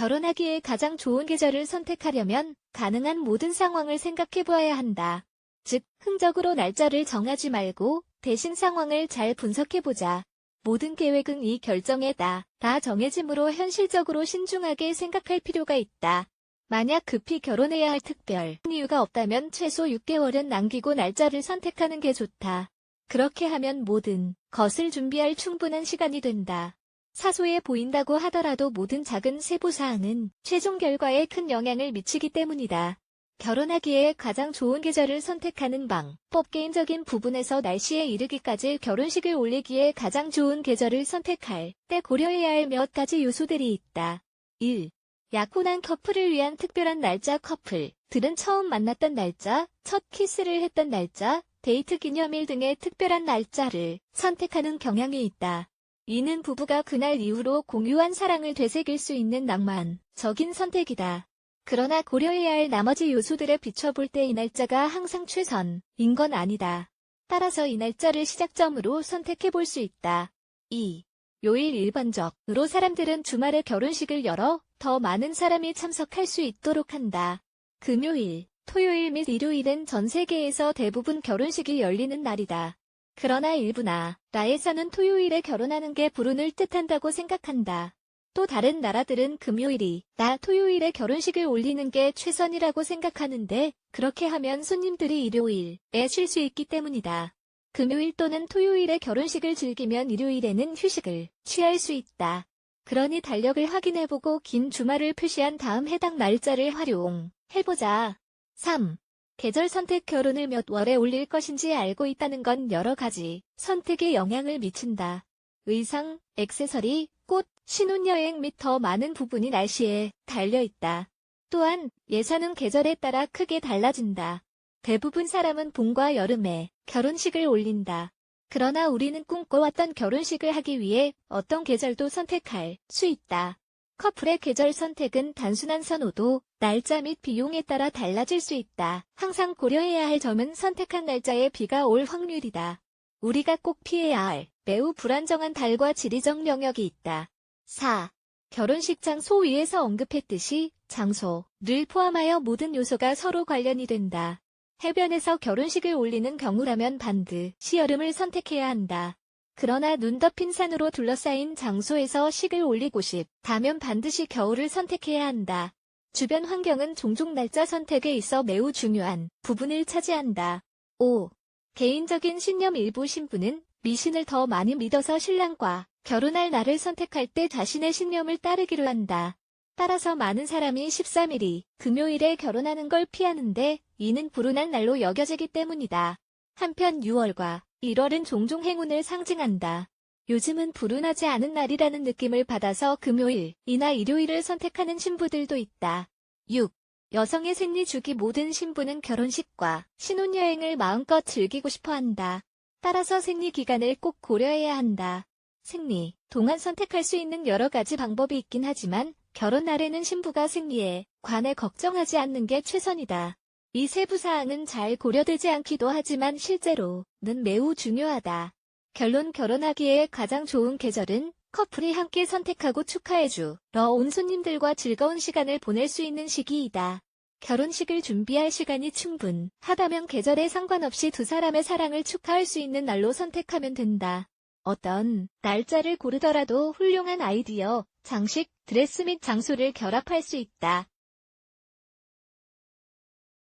결혼하기에 가장 좋은 계절을 선택하려면 가능한 모든 상황을 생각해 보아야 한다. 즉, 흥적으로 날짜를 정하지 말고 대신 상황을 잘 분석해 보자. 모든 계획은 이 결정에 따라 다 정해지므로 현실적으로 신중하게 생각할 필요가 있다. 만약 급히 결혼해야 할 특별 이유가 없다면 최소 6개월은 남기고 날짜를 선택하는 게 좋다. 그렇게 하면 모든 것을 준비할 충분한 시간이 된다. 사소해 보인다고 하더라도 모든 작은 세부사항은 최종 결과에 큰 영향을 미치기 때문이다. 결혼하기에 가장 좋은 계절을 선택하는 방법 개인적인 부분에서 날씨에 이르기까지 결혼식을 올리기에 가장 좋은 계절을 선택할 때 고려해야 할 몇 가지 요소들이 있다. 1. 약혼한 커플을 위한 특별한 날짜 커플들은 처음 만났던 날짜, 첫 키스를 했던 날짜, 데이트 기념일 등의 특별한 날짜를 선택하는 경향이 있다. 이는 부부가 그날 이후로 공유한 사랑을 되새길 수 있는 낭만적인 선택이다. 그러나 고려해야 할 나머지 요소들에 비춰볼 때 이 날짜가 항상 최선인 건 아니다. 따라서 이 날짜를 시작점으로 선택해 볼 수 있다. 2. 요일 일반적으로 사람들은 주말에 결혼식을 열어 더 많은 사람이 참석할 수 있도록 한다. 금요일, 토요일 및 일요일은 전 세계에서 대부분 결혼식이 열리는 날이다. 그러나 일부 나 라에서는 토요일에 결혼하는 게 불운을 뜻한다고 생각한다. 또 다른 나라들은 금요일이 나 토요일에 결혼식을 올리는 게 최선이라고 생각하는데 그렇게 하면 손님들이 일요일에 쉴 수 있기 때문이다. 금요일 또는 토요일에 결혼식을 즐기면 일요일에는 휴식을 취할 수 있다. 그러니 달력을 확인해보고 긴 주말을 표시한 다음 해당 날짜를 활용해보자. 3. 계절 선택 결혼을 몇 월에 올릴 것인지 알고 있다는 건 여러 가지 선택에 영향을 미친다. 의상, 액세서리, 꽃, 신혼여행 및 더 많은 부분이 날씨에 달려있다. 또한 예산은 계절에 따라 크게 달라진다. 대부분 사람은 봄과 여름에 결혼식을 올린다. 그러나 우리는 꿈꿔왔던 결혼식을 하기 위해 어떤 계절도 선택할 수 있다. 커플의 계절 선택은 단순한 선호도, 날짜 및 비용에 따라 달라질 수 있다. 항상 고려해야 할 점은 선택한 날짜에 비가 올 확률이다. 우리가 꼭 피해야 할 매우 불안정한 달과 지리적 영역이 있다. 4. 결혼식 장소 위에서 언급했듯이 장소를 포함하여 모든 요소가 서로 관련이 된다. 해변에서 결혼식을 올리는 경우라면 반드시 여름을 선택해야 한다. 그러나 눈 덮인 산으로 둘러싸인 장소에서 식을 올리고 싶다면 반드시 겨울을 선택해야 한다. 주변 환경은 종종 날짜 선택에 있어 매우 중요한 부분을 차지한다. 5. 개인적인 신념 일부 신부는 미신을 더 많이 믿어서 신랑과 결혼할 날을 선택할 때 자신의 신념을 따르기로 한다. 따라서 많은 사람이 13일이 금요일에 결혼하는 걸 피하는데 이는 불운한 날로 여겨지기 때문이다. 한편 6월과 1월은 종종 행운을 상징한다. 요즘은 불운하지 않은 날이라는 느낌을 받아서 금요일 이나 일요일을 선택하는 신부들도 있다. 6. 여성의 생리 주기 모든 신부는 결혼식과 신혼여행을 마음껏 즐기고 싶어 한다. 따라서 생리 기간을 꼭 고려해야 한다. 생리 동안 선택할 수 있는 여러 가지 방법이 있긴 하지만 결혼 날에는 신부가 생리에 관해 걱정하지 않는 게 최선이다. 이 세부 사항은 잘 고려되지 않기도 하지만 실제로는 매우 중요하다. 결론 결혼하기에 가장 좋은 계절은 커플이 함께 선택하고 축하해주러 온 손님들과 즐거운 시간을 보낼 수 있는 시기이다. 결혼식을 준비할 시간이 충분하다면 계절에 상관없이 두 사람의 사랑을 축하할 수 있는 날로 선택하면 된다. 어떤 날짜를 고르더라도 훌륭한 아이디어, 장식, 드레스 및 장소를 결합할 수 있다.